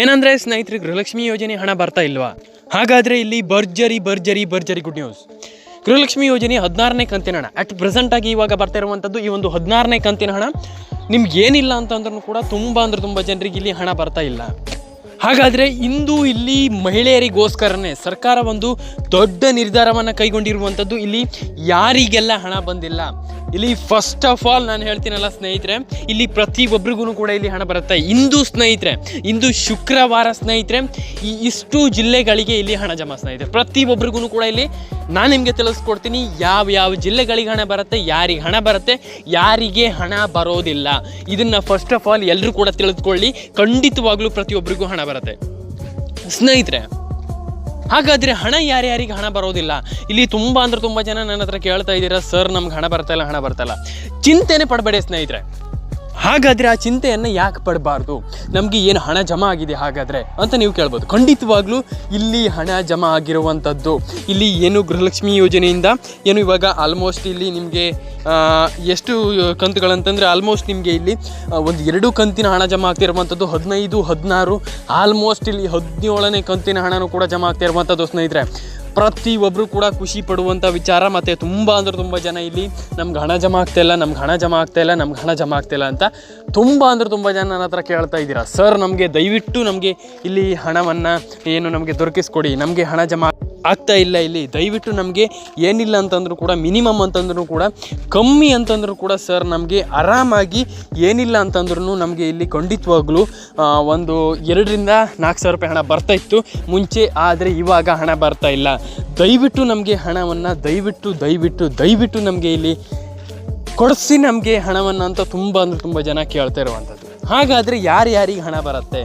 ಏನಂದ್ರೆ ಸ್ನೇಹಿತರಿಗೆ ಗೃಹಲಕ್ಷ್ಮಿ ಯೋಜನೆ ಹಣ ಬರ್ತಾ ಇಲ್ವಾ? ಹಾಗಾದ್ರೆ ಇಲ್ಲಿ ಭರ್ಜರಿ ಭರ್ಜರಿ ಭರ್ಜರಿ ಗುಡ್ ನ್ಯೂಸ್ ಗೃಹಲಕ್ಷ್ಮಿ ಯೋಜನೆ ಹದಿನಾರನೇ ಕಂತಿನ ಹಣ. ಅಟ್ ಪ್ರೆಸೆಂಟ್ ಆಗಿ ಇವಾಗ ಬರ್ತಾ ಇರುವಂಥದ್ದು ಈ ಒಂದು ಹದಿನಾರನೇ ಕಂತಿನ ಹಣ. ನಿಮ್ಗೆ ಏನಿಲ್ಲ ಅಂತಂದ್ರೂ ಕೂಡ ತುಂಬ ಅಂದ್ರೆ ತುಂಬ ಜನರಿಗೆ ಇಲ್ಲಿ ಹಣ ಬರ್ತಾ ಇಲ್ಲ. ಹಾಗಾದರೆ ಇಂದು ಇಲ್ಲಿ ಮಹಿಳೆಯರಿಗೋಸ್ಕರನೇ ಸರ್ಕಾರ ಒಂದು ದೊಡ್ಡ ನಿರ್ಧಾರವನ್ನು ಕೈಗೊಂಡಿರುವಂಥದ್ದು ಇಲ್ಲಿ ಯಾರಿಗೆಲ್ಲ ಹಣ ಬಂದಿಲ್ಲ? ಇಲ್ಲಿ ಫಸ್ಟ್ ಆಫ್ ಆಲ್ ನಾನು ಹೇಳ್ತೀನಲ್ಲ ಸ್ನೇಹಿತರೆ, ಇಲ್ಲಿ ಪ್ರತಿಯೊಬ್ಬರಿಗೂ ಕೂಡ ಇಲ್ಲಿ ಹಣ ಬರುತ್ತೆ. ಇಂದು ಸ್ನೇಹಿತರೆ, ಇಂದು ಶುಕ್ರವಾರ ಸ್ನೇಹಿತರೆ, ಈ ಇಷ್ಟು ಜಿಲ್ಲೆಗಳಿಗೆ ಇಲ್ಲಿ ಹಣ ಜಮಾ ಸ್ನೇಹಿತರೆ. ಪ್ರತಿಯೊಬ್ಬರಿಗೂ ಕೂಡ ಇಲ್ಲಿ ನಾನು ನಿಮಗೆ ತಿಳಿಸ್ಕೊಡ್ತೀನಿ, ಯಾವ ಯಾವ ಜಿಲ್ಲೆಗಳಿಗೆ ಹಣ ಬರುತ್ತೆ, ಯಾರಿಗೆ ಹಣ ಬರುತ್ತೆ, ಯಾರಿಗೆ ಹಣ ಬರೋದಿಲ್ಲ. ಇದನ್ನು ಫಸ್ಟ್ ಆಫ್ ಆಲ್ ಎಲ್ಲರೂ ಕೂಡ ತಿಳಿದುಕೊಳ್ಳಿ, ಖಂಡಿತವಾಗ್ಲೂ ಪ್ರತಿಯೊಬ್ಬರಿಗೂ ಹಣ ಬರುತ್ತೆ. ಸ್ನೇಹಿತರೆ ಹಾಗಾದರೆ ಹಣ ಯಾರ್ಯಾರಿಗೆ ಹಣ ಬರೋದಿಲ್ಲ? ಇಲ್ಲಿ ತುಂಬ ಅಂದ್ರೆ ತುಂಬ ಜನ ನನ್ನ ಹತ್ರ ಕೇಳ್ತಾ ಇದ್ದೀರಾ, ಸರ್, ನಮ್ಗೆ ಹಣ ಬರ್ತಾ ಇಲ್ಲ, ಹಣ ಬರ್ತಾ ಇಲ್ಲ. ಚಿಂತೆನೆ ಪಡಬೇಡಿ ಸ್ನೇಹಿತರೆ. ಹಾಗಾದರೆ ಆ ಚಿಂತೆಯನ್ನು ಯಾಕೆ ಪಡಬಾರ್ದು? ನಮಗೆ ಏನು ಹಣ ಜಮಾ ಆಗಿದೆ ಹಾಗಾದರೆ ಅಂತ ನೀವು ಕೇಳ್ಬೋದು. ಖಂಡಿತವಾಗ್ಲೂ ಇಲ್ಲಿ ಹಣ ಜಮಾ ಆಗಿರುವಂಥದ್ದು ಇಲ್ಲಿ ಏನು ಗೃಹಲಕ್ಷ್ಮಿ ಯೋಜನೆಯಿಂದ ಏನು ಇವಾಗ ಆಲ್ಮೋಸ್ಟ್ ಇಲ್ಲಿ ನಿಮಗೆ ಎಷ್ಟು ಕಂತುಗಳಂತಂದರೆ ಆಲ್ಮೋಸ್ಟ್ ನಿಮಗೆ ಇಲ್ಲಿ ಒಂದು ಎರಡು ಕಂತಿನ ಹಣ ಜಮಾ ಆಗ್ತಿರುವಂಥದ್ದು ಹದಿನೈದು, ಹದಿನಾರು ಆಲ್ಮೋಸ್ಟ್ ಇಲ್ಲಿ ಹದಿನೇಳನೇ ಕಂತಿನ ಹಣನೂ ಕೂಡ ಜಮಾ ಆಗ್ತಿರುವಂಥದ್ದು ಸ್ನೇಹಿತರೆ. ಪ್ರತಿಯೊಬ್ಬರು ಕೂಡ ಖುಷಿ ಪಡುವಂಥ ವಿಚಾರ, ಮತ್ತು ತುಂಬ ಅಂದ್ರೆ ತುಂಬ ಜನ ಇಲ್ಲಿ ನಮ್ಗೆ ಹಣ ಜಮಾ ಇಲ್ಲ, ನಮ್ಗೆ ಹಣ ಜಮಾ ಇಲ್ಲ, ನಮ್ಗೆ ಹಣ ಜಮಾ ಇಲ್ಲ ಅಂತ ತುಂಬ ಅಂದ್ರೆ ತುಂಬ ಜನ ನನ್ನ ಹತ್ರ ಕೇಳ್ತಾ ಇದ್ದೀರಾ. ಸರ್, ನಮಗೆ ದಯವಿಟ್ಟು ನಮಗೆ ಇಲ್ಲಿ ಹಣವನ್ನು ಏನು ನಮಗೆ ದೊರಕಿಸ್ಕೊಡಿ, ನಮಗೆ ಹಣ ಜಮಾ ಆಗ್ತಾ ಇಲ್ಲ ಇಲ್ಲಿ. ದಯವಿಟ್ಟು ನಮಗೆ ಏನಿಲ್ಲ ಅಂತಂದರೂ ಕೂಡ, ಮಿನಿಮಮ್ ಅಂತಂದ್ರೂ ಕೂಡ, ಕಮ್ಮಿ ಅಂತಂದ್ರೂ ಕೂಡ ಸರ್, ನಮಗೆ ಆರಾಮಾಗಿ ಏನಿಲ್ಲ ಅಂತಂದ್ರೂ ನಮಗೆ ಇಲ್ಲಿ ಖಂಡಿತವಾಗ್ಲೂ ಒಂದು ಎರಡರಿಂದ ನಾಲ್ಕು ಸಾವಿರ ರೂಪಾಯಿ ಹಣ ಬರ್ತಾ ಇತ್ತು. ಮುಂಚೆ ಆದರೆ ಇವಾಗ ಹಣ ಬರ್ತಾ ಇಲ್ಲ. ದಯವಿಟ್ಟು ನಮಗೆ ಹಣವನ್ನು, ದಯವಿಟ್ಟು ದಯವಿಟ್ಟು ದಯವಿಟ್ಟು ನಮಗೆ ಇಲ್ಲಿ ಕೊಡಿಸಿ ನಮಗೆ ಹಣವನ್ನು ಅಂತ ತುಂಬ ಅಂದರೆ ತುಂಬ ಜನ ಕೇಳ್ತಾ ಇರುವಂಥದ್ದು ಹಾಗಾದರೆ ಯಾರ್ಯಾರಿಗೆ ಹಣ ಬರುತ್ತೆ?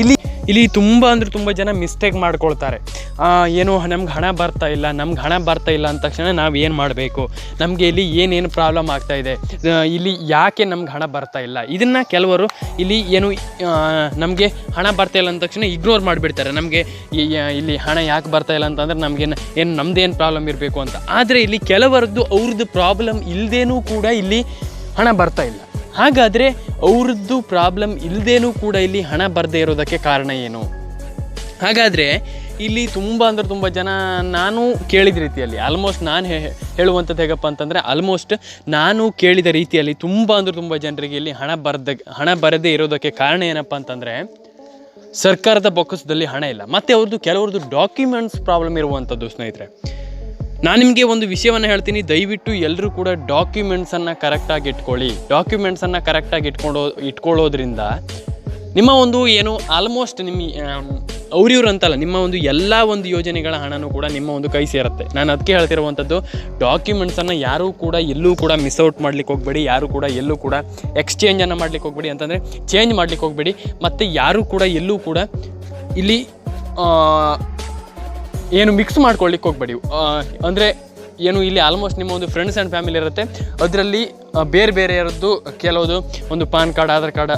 ಇಲ್ಲಿ ಇಲ್ಲಿ ತುಂಬ ಅಂದ್ರೆ ತುಂಬ ಜನ ಮಿಸ್ಟೇಕ್ ಮಾಡ್ಕೊಳ್ತಾರೆ. ಏನು ನಮ್ಗೆ ಹಣ ಬರ್ತಾ ಇಲ್ಲ, ನಮ್ಗೆ ಹಣ ಬರ್ತಾ ಇಲ್ಲ ಅಂದ ತಕ್ಷಣ ನಾವು ಏನು ಮಾಡಬೇಕು? ನಮಗೆ ಇಲ್ಲಿ ಏನೇನು ಪ್ರಾಬ್ಲಮ್ ಆಗ್ತಾ ಇದೆ? ಇಲ್ಲಿ ಯಾಕೆ ನಮ್ಗೆ ಹಣ ಬರ್ತಾ ಇಲ್ಲ? ಇದನ್ನು ಕೆಲವರು ಇಲ್ಲಿ ಏನು ನಮಗೆ ಹಣ ಬರ್ತಾ ಇಲ್ಲ ಅಂದ ತಕ್ಷಣ ಇಗ್ನೋರ್ ಮಾಡಿಬಿಡ್ತಾರೆ. ನಮಗೆ ಇಲ್ಲಿ ಹಣ ಯಾಕೆ ಬರ್ತಾ ಇಲ್ಲ ಅಂತಂದ್ರೆ ನಮಗೆ ಏನು ನಮ್ಮದೇನು ಪ್ರಾಬ್ಲಮ್ ಇರಬೇಕು ಅಂತ. ಆದರೆ ಇಲ್ಲಿ ಕೆಲವರದ್ದು ಅವ್ರದ್ದು ಪ್ರಾಬ್ಲಮ್ ಇಲ್ಲದೇನೂ ಕೂಡ ಇಲ್ಲಿ ಹಣ ಬರ್ತಾ ಇಲ್ಲ. ಹಾಗಾದರೆ ಅವ್ರದ್ದು ಪ್ರಾಬ್ಲಮ್ ಇಲ್ಲದೇನೂ ಕೂಡ ಇಲ್ಲಿ ಹಣ ಬರದೇ ಇರೋದಕ್ಕೆ ಕಾರಣ ಏನು? ಹಾಗಾದರೆ ಇಲ್ಲಿ ತುಂಬ ಅಂದರೆ ತುಂಬ ಜನ ನಾನು ಕೇಳಿದ ರೀತಿಯಲ್ಲಿ ಆಲ್ಮೋಸ್ಟ್ ನಾನು ಹೇಳುವಂಥದ್ದು ಹೇಗಪ್ಪ ಅಂತಂದರೆ ಆಲ್ಮೋಸ್ಟ್ ನಾನು ಕೇಳಿದ ರೀತಿಯಲ್ಲಿ ತುಂಬ ಅಂದರೆ ತುಂಬ ಜನರಿಗೆ ಇಲ್ಲಿ ಹಣ ಬರದ, ಹಣ ಬರದೇ ಇರೋದಕ್ಕೆ ಕಾರಣ ಏನಪ್ಪ ಅಂತಂದರೆ ಸರ್ಕಾರದ ಬೊಕ್ಕಸದಲ್ಲಿ ಹಣ ಇಲ್ಲ. ಮತ್ತು ಅವ್ರದ್ದು ಕೆಲವ್ರದ್ದು ಡಾಕ್ಯುಮೆಂಟ್ಸ್ ಪ್ರಾಬ್ಲಮ್ ಇರುವಂಥದ್ದು ಸ್ನೇಹಿತರೆ. ನಾನು ನಿಮಗೆ ಒಂದು ವಿಷಯವನ್ನು ಹೇಳ್ತೀನಿ. ದಯವಿಟ್ಟು ಎಲ್ಲರೂ ಕೂಡ ಡಾಕ್ಯುಮೆಂಟ್ಸನ್ನು ಕರೆಕ್ಟಾಗಿ ಇಟ್ಕೊಳ್ಳಿ. ಡಾಕ್ಯುಮೆಂಟ್ಸನ್ನು ಕರೆಕ್ಟಾಗಿ ಇಟ್ಕೊಂಡು, ಇಟ್ಕೊಳ್ಳೋದ್ರಿಂದ ನಿಮ್ಮ ಒಂದು ಏನು ಆಲ್ಮೋಸ್ಟ್ ನಿಮ್ಮ ಅವ್ರಿವ್ರು ಅಂತಲ್ಲ, ನಿಮ್ಮ ಒಂದು ಎಲ್ಲ ಒಂದು ಯೋಜನೆಗಳ ಹಣನೂ ಕೂಡ ನಿಮ್ಮ ಒಂದು ಕೈ ಸೇರುತ್ತೆ. ನಾನು ಅದಕ್ಕೆ ಹೇಳ್ತಿರುವಂಥದ್ದು ಡಾಕ್ಯುಮೆಂಟ್ಸನ್ನು ಯಾರೂ ಕೂಡ ಎಲ್ಲೂ ಕೂಡ ಮಿಸ್ ಔಟ್ ಮಾಡ್ಲಿಕ್ಕೆ ಹೋಗಬೇಡಿ, ಯಾರೂ ಕೂಡ ಎಲ್ಲೂ ಕೂಡ ಎಕ್ಸ್ಚೇಂಜನ್ನು ಮಾಡ್ಲಿಕ್ಕೆ ಹೋಗಬೇಡಿ ಅಂತಂದರೆ ಚೇಂಜ್ ಮಾಡ್ಲಿಕ್ಕೆ ಹೋಗಬೇಡಿ. ಮತ್ತು ಯಾರೂ ಕೂಡ ಎಲ್ಲೂ ಕೂಡ ಇಲ್ಲಿ ಏನು ಮಿಕ್ಸ್ ಮಾಡ್ಕೊಳ್ಳಿಕ್ಕೆ ಹೋಗ್ಬೇಡಿ. ಅಂದರೆ ಏನು ಇಲ್ಲಿ ಆಲ್ಮೋಸ್ಟ್ ನಿಮ್ಮ ಒಂದು ಫ್ರೆಂಡ್ಸ್ ಆ್ಯಂಡ್ ಫ್ಯಾಮಿಲಿ ಇರುತ್ತೆ. ಅದರಲ್ಲಿ ಬೇರೆ ಬೇರೆ ಇರೋದು ಕೆಲವೊಂದು ಒಂದು ಪಾನ್ ಕಾರ್ಡ್ ಆಧಾರ್ ಕಾರ್ಡ್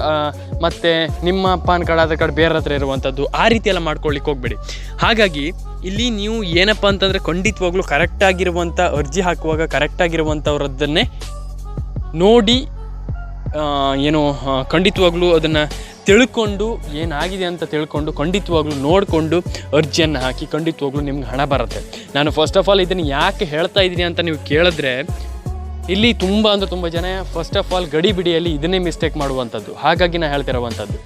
ಮತ್ತು ನಿಮ್ಮ ಪಾನ್ ಕಾರ್ಡ್ ಆಧಾರ್ ಕಾರ್ಡ್ ಬೇರೆ ಹತ್ರ ಇರುವಂಥದ್ದು ಆ ರೀತಿ ಎಲ್ಲ ಮಾಡ್ಕೊಳ್ಳಿಕ್ಕೆ ಹೋಗಬೇಡಿ. ಹಾಗಾಗಿ ಇಲ್ಲಿ ನೀವು ಏನಪ್ಪ ಅಂತಂದರೆ ಖಂಡಿತವಾಗ್ಲೂ ಕರೆಕ್ಟಾಗಿರುವಂಥ ಅರ್ಜಿ ಹಾಕುವಾಗ ಕರೆಕ್ಟಾಗಿರುವಂಥವ್ರದ್ದನ್ನೇ ನೋಡಿ ಏನು ಖಂಡಿತವಾಗ್ಲೂ ಅದನ್ನು ತಿಳ್ಕೊಂಡು ಏನಾಗಿದೆ ಅಂತ ತಿಳ್ಕೊಂಡು ಖಂಡಿತವಾಗ್ಲೂ ನೋಡಿಕೊಂಡು ಅರ್ಜಿಯನ್ನು ಹಾಕಿ ಖಂಡಿತವಾಗ್ಲೂ ನಿಮ್ಗೆ ಹಣ ಬರುತ್ತೆ. ನಾನು ಫಸ್ಟ್ ಆಫ್ ಆಲ್ ಇದನ್ನು ಯಾಕೆ ಹೇಳ್ತಾ ಇದ್ದೀನಿ ಅಂತ ನೀವು ಕೇಳಿದ್ರೆ, ಇಲ್ಲಿ ತುಂಬ ಅಂದರೆ ತುಂಬ ಜನ ಫಸ್ಟ್ ಆಫ್ ಆಲ್ ಗಡಿ ಬಿಡಿಯಲ್ಲಿ ಇದನ್ನೇ ಮಿಸ್ಟೇಕ್ ಮಾಡುವಂಥದ್ದು. ಹಾಗಾಗಿ ನಾನು ಹೇಳ್ತಿರುವಂಥದ್ದು.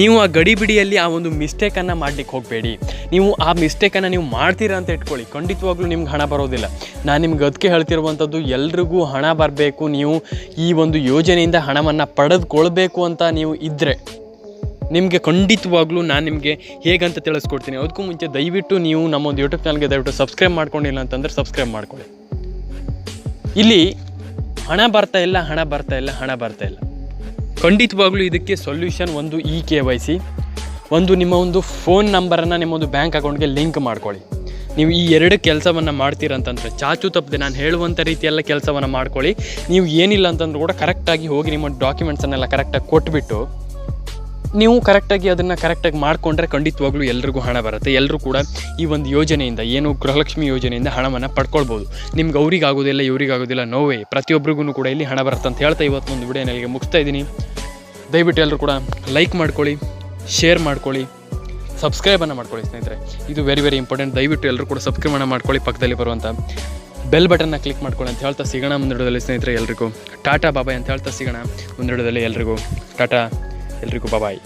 ನೀವು ಆ ಗಡಿಬಿಡಿಯಲ್ಲಿ ಆ ಒಂದು ಮಿಸ್ಟೇಕನ್ನು ಮಾಡ್ಲಿಕ್ಕೆ ಹೋಗಬೇಡಿ. ನೀವು ಆ ಮಿಸ್ಟೇಕನ್ನು ನೀವು ಮಾಡ್ತೀರಾ ಅಂತ ಇಟ್ಕೊಳ್ಳಿ. ಖಂಡಿತವಾಗ್ಲೂ ನಿಮ್ಗೆ ಹಣ ಬರೋದಿಲ್ಲ. ನಾನು ನಿಮ್ಗೆ ಅದಕ್ಕೆ ಹೇಳ್ತಿರುವಂಥದ್ದು, ಎಲ್ರಿಗೂ ಹಣ ಬರಬೇಕು. ನೀವು ಈ ಒಂದು ಯೋಜನೆಯಿಂದ ಹಣವನ್ನು ಪಡೆದುಕೊಳ್ಬೇಕು ಅಂತ ನೀವು ಇದ್ದರೆ ನಿಮಗೆ ಖಂಡಿತವಾಗ್ಲೂ ನಾನು ನಿಮಗೆ ಹೇಗಂತ ತಿಳಿಸ್ಕೊಡ್ತೀನಿ. ಅದಕ್ಕೂ ಮುಂಚೆ ದಯವಿಟ್ಟು ನೀವು ನಮ್ಮ ಒಂದು ಯೂಟ್ಯೂಬ್ ಚಾನಲ್ಗೆ ದಯವಿಟ್ಟು ಸಬ್ಸ್ಕ್ರೈಬ್ ಮಾಡ್ಕೊಂಡಿಲ್ಲ ಅಂತಂದರೆ ಸಬ್ಸ್ಕ್ರೈಬ್ ಮಾಡ್ಕೊಳ್ಳಿ. ಇಲ್ಲಿ ಹಣ ಬರ್ತಾ ಇಲ್ಲ, ಹಣ ಬರ್ತಾ ಇಲ್ಲ, ಹಣ ಬರ್ತಾ ಇಲ್ಲ. ಖಂಡಿತವಾಗ್ಲೂ ಇದಕ್ಕೆ ಸೊಲ್ಯೂಷನ್ ಒಂದು ಇ ಕೆ ವೈ ಸಿ. ಒಂದು ನಿಮ್ಮ ಒಂದು ಫೋನ್ ನಂಬರನ್ನು ನಿಮ್ಮ ಒಂದು ಬ್ಯಾಂಕ್ ಅಕೌಂಟ್ಗೆ ಲಿಂಕ್ ಮಾಡ್ಕೊಳ್ಳಿ. ನೀವು ಈ ಎರಡು ಕೆಲಸವನ್ನು ಮಾಡ್ತೀರಂತಂದರೆ ಚಾಚು ತಪ್ಪದೆ ನಾನು ಹೇಳುವಂಥ ರೀತಿಯೆಲ್ಲ ಕೆಲಸವನ್ನು ಮಾಡ್ಕೊಳ್ಳಿ. ನೀವು ಏನಿಲ್ಲ ಅಂತಂದ್ರೂ ಕೂಡ ಕರೆಕ್ಟಾಗಿ ಹೋಗಿ ನಿಮ್ಮ ಡಾಕ್ಯುಮೆಂಟ್ಸನ್ನೆಲ್ಲ ಕರೆಕ್ಟಾಗಿ ಕೊಟ್ಬಿಟ್ಟು ನೀವು ಕರೆಕ್ಟಾಗಿ ಅದನ್ನು ಕರೆಕ್ಟಾಗಿ ಮಾಡಿಕೊಂಡ್ರೆ ಖಂಡಿತವಾಗ್ಲೂ ಎಲ್ರಿಗೂ ಹಣ ಬರುತ್ತೆ. ಎಲ್ಲರೂ ಕೂಡ ಈ ಒಂದು ಯೋಜನೆಯಿಂದ, ಏನು ಗೃಹಲಕ್ಷ್ಮಿ ಯೋಜನೆಯಿಂದ ಹಣವನ್ನು ಪಡ್ಕೊಳ್ಬೋದು. ನಿಮ್ಗೆ ಅವ್ರಿಗೆ ಆಗೋದಿಲ್ಲ ಇವ್ರಿಗೆ ಆಗೋದಿಲ್ಲ ನೋವೇ ಪ್ರತಿಯೊಬ್ಬರಿಗೂ ಕೂಡ ಇಲ್ಲಿ ಹಣ ಬರುತ್ತೆ ಅಂತ ಹೇಳ್ತಾ ಇವತ್ತೊಂದು ನನಗೆ ಮುಗಿಸ್ತಾ ಇದ್ದೀನಿ. ದಯವಿಟ್ಟು ಎಲ್ಲರೂ ಕೂಡ ಲೈಕ್ ಮಾಡ್ಕೊಳ್ಳಿ ಶೇರ್ ಮಾಡ್ಕೊಳ್ಳಿ ಸಬ್ಸ್ಕ್ರೈಬನ್ನು ಮಾಡ್ಕೊಳ್ಳಿ ಸ್ನೇಹಿತರೆ. ಇದು ವೆರಿ ವೆರಿ ಇಂಪಾರ್ಟೆಂಟ್ ದಯವಿಟ್ಟು ಎಲ್ಲರೂ ಕೂಡ ಸಬ್ಸ್ಕ್ರೈಬನ್ನು ಮಾಡ್ಕೊಳ್ಳಿ ಪಕ್ಕದಲ್ಲಿ ಬರುವಂಥ ಬೆಲ್ ಬಟನ್ನ ಕ್ಲಿಕ್ ಮಾಡ್ಕೊಳ್ಳಿ ಅಂತ ಹೇಳ್ತಾ ಸಿಗೋಣ ಮುಂದಿಡದಲ್ಲಿ ಸ್ನೇಹಿತರೆ ಎಲ್ರಿಗೂ. ಟಾಟಾ ಬಾಬಾಯ್ ಅಂತ ಹೇಳ್ತಾ ಸಿಗೋಣ ಮುಂದಿಡದಲ್ಲಿ ಎಲ್ರಿಗೂ. ಟಾಟಾ. ಎಲ್ರಿಗೂ ಬಾಬಾಯ್